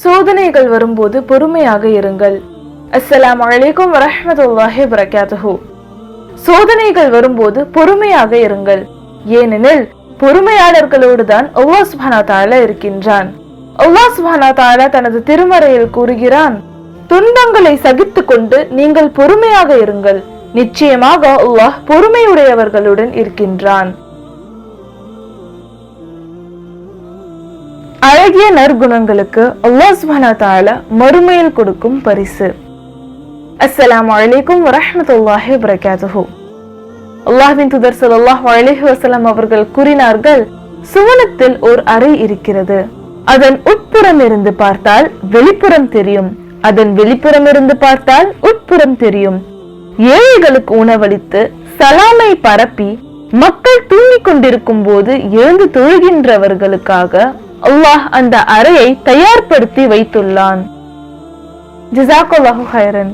சோதனைகள் வரும்போது பொறுமையாக இருங்கள். அஸ்ஸலாம் அலைக்கும் வரஹ்மத்துல்லாஹி வரகாத்துஹு சோதனைகள் வரும்போது பொறுமையாக இருங்கள். ஏனெனில் பொறுமையாளர்களோடு தான் அல்லாஹ் சுபானா தாலா இருக்கின்றான். அல்லாஹ் சுபானா தாலா தனது திருமறையில் கூறுகிறான் துன்பங்களை சகித்துக் கொண்டு நீங்கள் பொறுமையாக இருங்கள். நிச்சயமாக அல்லாஹ் பொறுமையுடையவர்களுடன் இருக்கின்றான். அழகிய நற்குணங்களுக்கு அல்லாஹ் சுப்ஹானஹு தஆலா மறுமையில் கொடுக்கும் பரிசு. அஸ்ஸலாம் வலைக்கும் வரமத்துல்லாஹி வபரகாத்துஹு. அல்லாஹின் துதர் ஸல்லல்லாஹு அலைஹி வசலாம் அவர்கள் கூறினார்கள் சுவனத்தில் ஓர் அறை இருக்கிறது. அதன் உட்புறம் இருந்து பார்த்தால் வெளிப்புறம் தெரியும். அதன் வெளிப்புறம் இருந்து பார்த்தால் உட்புறம் தெரியும். ஏழைகளுக்கு உணவளித்து சலாமை பரப்பி மக்கள் தூங்கிக் கொண்டிருக்கும் போது எழுந்து தொழுகின்றவர்களுக்காக அல்லாஹ் அந்த அறையை தயார்படுத்தி வைத்துள்ளான். ஜிசாக்குல்லாஹு ஹைரன்